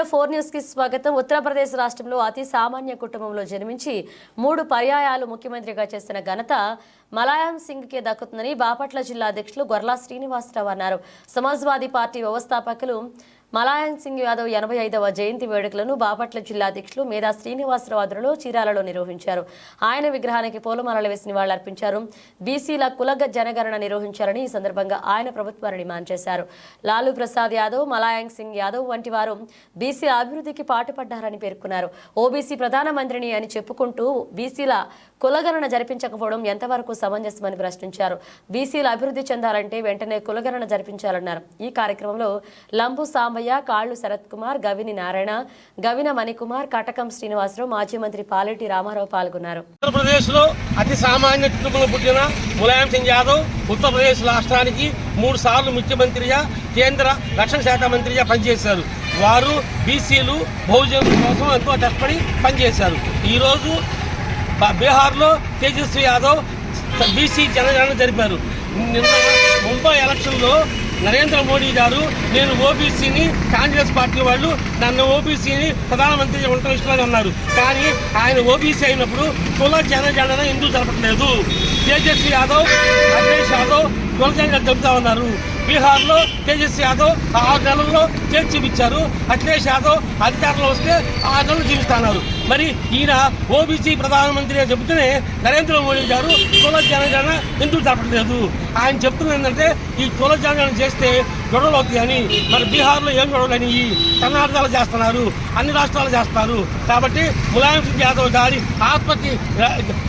Jio four న్యూస్కి స్వాగతం. ఉత్తరప్రదేశ్ రాష్ట్రంలో అతి సామాన్య కుటుంబంలో జన్మించి మూడు పర్యాయాలు ముఖ్యమంత్రిగా చేసిన ఘనత మలాయం సింగ్కి దక్కుతుందని బాపట్ల జిల్లా అధ్యక్షులు గొర్లా శ్రీనివాసరావు అన్నారు. సమాజ్వాదీ పార్టీ వ్యవస్థాపకులు మలాయం సింగ్ యాదవ్ ఎనభై ఐదవ జయంతి వేడుకలను బాపట్ల జిల్లా అధ్యక్షులు మేధా శ్రీనివాసరావు ఆధ్వర్యంలో చీరాలలో నిర్వహించారు. ఆయన విగ్రహానికి పూలమాలలు వేసి నివాళులర్పించారు బీసీల కులగ జనగణన నిర్వహించారని ఈ సందర్భంగా ఆయన ప్రభుత్వాన్ని డిమాండ్ చేశారు. లాలూ ప్రసాద్ యాదవ్ మలాయం సింగ్ యాదవ్ వంటి వారు బీసీల అభివృద్ధికి పాటుపడ్డారని పేర్కొన్నారు. ఓబీసీ ప్రధానమంత్రిని అని చెప్పుకుంటూ బీసీల కులగణన జరిపించకపోవడం ఎంతవరకు సమంజసమని ప్రశ్నించారు. బీసీలు అభివృద్ధి చెందాలంటే వెంటనే కులగణన జరిపించాలన్నారు. ఈ కార్యక్రమంలో లంబు సాంబయ్య కాళ్ళు శరత్ కుమార్ గవిని నారాయణ గవిన మణికుమార్ కటకం శ్రీనివాసరావు మాజీ మంత్రి పాలెటి రామారావు పాల్గొన్నారు. ఉత్తరప్రదేశ్లో అతి సామాన్య కుటుంబంలో పుట్టిన ములాయం సింగ్ యాదవ్ ఉత్తరప్రదేశ్ రాష్ట్రానికి మూడు సార్లు ముఖ్యమంత్రిగా కేంద్ర రక్షణ శాఖ మంత్రిగా పనిచేశారు. వారు బీసీలు బహుజనుల కోసం ఎంతో కష్టపడి పనిచేశారు. ఈరోజు బీహార్లో తేజస్వి యాదవ్ బీసీ జనగణన జరిపారు. నిన్న ముంబై ఎలక్షన్లో నరేంద్ర మోడీ గారు నేను ఓబీసీని కాంగ్రెస్ పార్టీ వాళ్ళు నన్ను ఓబీసీని ప్రధానమంత్రి ఉండటం ఇష్టమని అన్నారు కానీ ఆయన ఓబీసీ అయినప్పుడు కుల జనగణన ఎందుకు జరపట్లేదు? తేజస్వి యాదవ్ అఖిలేష్ యాదవ్ కుల జనగణన జరుపుతా ఉన్నారు. బీహార్లో తేజస్వి యాదవ్ ఆరు నెలల్లో చేర్చి చూపించారు. అఖిలేష్ యాదవ్ అధికారంలో వస్తే ఆరు నెలలు జీవిస్తున్నారు మరి ఈయన ఓబీసీ ప్రధానమంత్రి అని చెబుతూనే నరేంద్ర మోడీ గారు కుల జనగణన ఎందుకు తప్పట్లేదు? ఆయన చెప్తున్నది ఏంటంటే ఈ కుల జనగణన చేస్తే గొడవలు అవుతాయని మరి బీహార్లో ఏం గొడవలు అని కర్ణాటకలో చేస్తున్నారు అన్ని రాష్ట్రాలు చేస్తారు. కాబట్టి ములాయం సింగ్ యాదవ్ గారి ఆత్మహత్య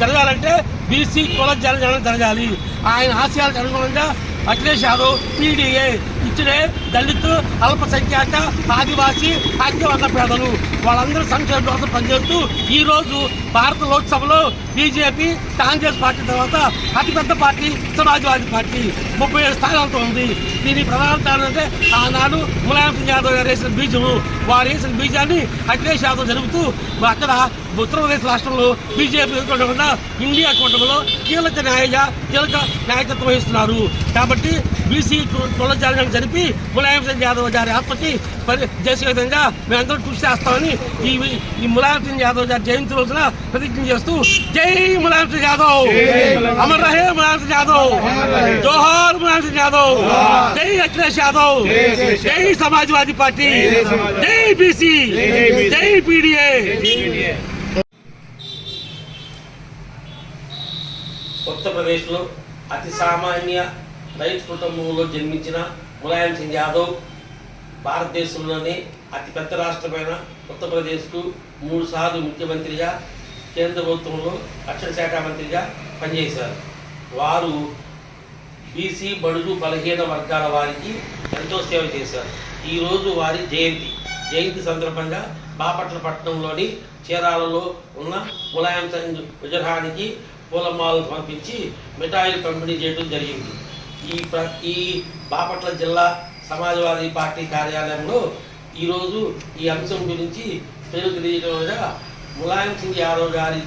జరగాలంటే బీసీ కుల జనగణన జరగాలి. ఆయన ఆశయాలకు అనుగుణంగా అఖిలేష్ యాదవ్ పీడీఏ ఇచ్చుడే దళిత్ అల్పసంఖ్యాక ఆదివాసీ అగ్రవర్ణ పేదలు. వాళ్ళందరూ సంక్షేమం కోసం పనిచేస్తూ ఈరోజు భారత లోక్సభలో బీజేపీ కాంగ్రెస్ పార్టీ తర్వాత అతిపెద్ద పార్టీ సమాజ్వాదీ పార్టీ. ముప్పై ఏడు స్థానాలతో ఉంది. దీని ప్రధాన కారణం అంటే ఆనాడు ములాయం సింగ్ యాదవ్ గారు వేసిన బీజము. వారు వేసిన బీజాన్ని అఖిలేష్ యాదవ్ జరుపుతూ అక్కడ ఉత్తరప్రదేశ్ రాష్ట్రంలో బీజేపీ ఎదుర్కొంటున్న ఇండియా కూటమిలో కీలక న్యాయ కీలక నాయకత్వం వహిస్తున్నారు. కాబట్టి బీసీ కుల జాగరణ జరిపి ములాయం సింగ్ యాదవ్ గారి ఆత్మకి పని చేసే విధంగా మేమందరం కృషి చేస్తామని ఈ ఈ ములాయం సింగ్ యాదవ్ గారి జయంతి రోజున ప్రతిజ్ఞ చేస్తూ జై ములాయం సింగ్ యాదవ్! అమర్ రహే ములాయం సింగ్ యాదవ్! జోహార్ ములాయం సింగ్ యాదవ్! జై అఖిలేష్ యాదవ్! జై సమాజ్వాదీ పార్టీ! జై బీసీ! జై పీడిఏ ఉత్తరప్రదేశ్లో అతి సామాన్య రైతు కుటుంబంలో జన్మించిన ములాయం సింగ్ యాదవ్ భారతదేశంలోనే అతిపెద్ద రాష్ట్రమైన ఉత్తరప్రదేశ్కు మూడు సార్లు ముఖ్యమంత్రిగా కేంద్ర ప్రభుత్వంలో రక్షణ శాఖ మంత్రిగా పనిచేశారు. వారు బీసీ బడుగు బలహీన వర్గాల వారికి ఎంతో సేవ చేశారు. ఈరోజు వారి జయంతి. జయంతి సందర్భంగా బాపట్ల పట్టణంలోని చీరాలలో ఉన్న ములాయం సింగ్ విగ్రహానికి పూలమాలలు పంపించి మిఠాయిలు పంపిణీ చేయడం జరిగింది. ఈ ప్ర ఈ బాపట్ల జిల్లా సమాజవాదీ పార్టీ కార్యాలయంలో ఈరోజు ఈ అంశం గురించి పేరు తెలియడం ములాయం సింగ్ యాదవ్ గారి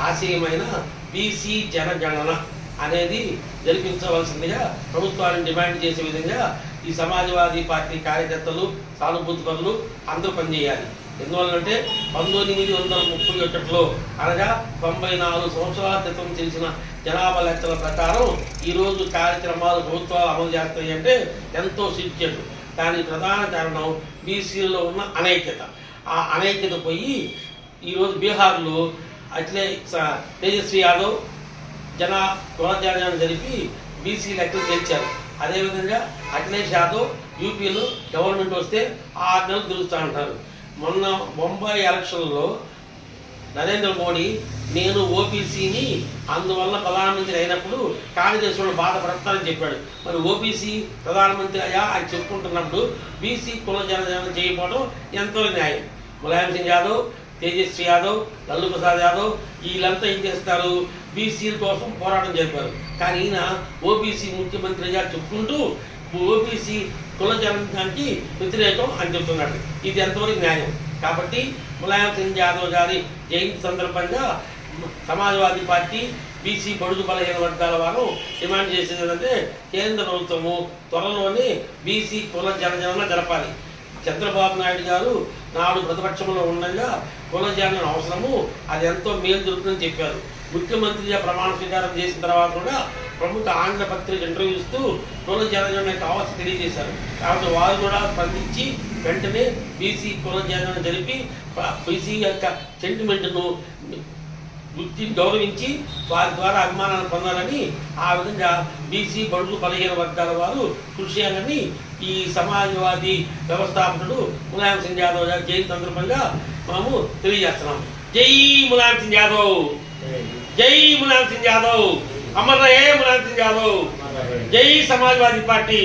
ఆశయమైన బీసీ జనగణన అనేది జరిపించవలసిందిగా ప్రభుత్వాన్ని డిమాండ్ చేసే విధంగా ఈ సమాజవాదీ పార్టీ కార్యకర్తలు సానుభూతి పనులు అందరూ పనిచేయాలి. ఎందువల్లంటే పంతొమ్మిది వందల ముప్పై ఒకటిలో అనగా తొంభై నాలుగు సంవత్సరాల క్రితం చేసిన జనాభా లెక్కల ప్రకారం ఈరోజు కార్యక్రమాలు ప్రభుత్వాలు అమలు చేస్తాయి అంటే ఎంతో సిద్ధేటు దానికి ప్రధాన కారణం బీసీలో ఉన్న అనైక్యత. ఆ అనైక్యత పోయి ఈరోజు బీహార్లో అట్లే స- తేజస్వి యాదవ్ జన కులజాలను జరిపి బీసీ లెక్కలు తెచ్చారు అదేవిధంగా అఖిలేష్ యాదవ్ యూపీలో గవర్నమెంట్ వస్తే ఆరు నెలలు తిరుగుతూ అంటారు. మొన్న బొంబాయి ఎలక్షన్లో నరేంద్ర మోడీ నేను ఓబీసీని అందువల్ల ప్రధానమంత్రి అయినప్పుడు కాంగ్రెస్ వాళ్ళు బాధపడతారని చెప్పాడు. మరి ఓబీసీ ప్రధానమంత్రి అయ్యా అని చెప్పుకుంటున్నప్పుడు బీసీ కుల చేయకపోవడం ఎంతో న్యాయం. ములాయం సింగ్ యాదవ్ తేజస్వి యాదవ్ లల్లు ప్రసాద్ యాదవ్ వీళ్ళంతా ఏం చేస్తారు? బీసీల కోసం పోరాటం జరిపారు. కానీ ఈయన ఓబీసీ ముఖ్యమంత్రిగా చెప్పుకుంటూ ఓబీసీ కుల జనానికి వ్యతిరేకం అని చెప్తున్నాడు. ఇది ఎంతవరకు న్యాయం? కాబట్టి ములాయం సింగ్ యాదవ్ గారి జయంతి సందర్భంగా సమాజ్వాదీ పార్టీ బీసీ బడుగు బలహీన వర్గాల వారు డిమాండ్ చేసేది ఏంటంటే కేంద్ర ప్రభుత్వము త్వరలోనే బీసీ కుల జనగణన జరపాలి. చంద్రబాబు నాయుడు గారు నాడు ప్రతిపక్షంలో ఉండగా పునర్జనన అవసరము అది ఎంతో మేలు జరుగుతుందని చెప్పారు. ముఖ్యమంత్రిగా ప్రమాణ స్వీకారం చేసిన తర్వాత కూడా ప్రముఖ ఆంగ్ల పత్రిక ఇంటర్వ్యూ ఇస్తూ జనగణన కావాల్సి తెలియజేశారు. కాబట్టి వారు కూడా స్పందించి వెంటనే బీసీ పునర్జనన జరిపి బీసీ యొక్క సెంటిమెంట్ను గుర్తి గౌరవించి వారి ద్వారా అభిమానాన్ని పొందాలని ఆ విధంగా బీసీ బడుగు బలహీన వర్గాల వారు కృషి చేయాలని ఈ సమాజవాది వ్యవస్థాపకుడు ములాయం సింగ్ యాదవ్ గారు జయంతి సందర్భంగా మనము తెలియజేస్తున్నాం జై ములాయం సింగ్ యాదవ్! జై ములాయం సింగ్ యాదవ్ అమర్ రహే ములాయం సింగ్ యాదవ్. జై సమాజ్వాదీ పార్టీ.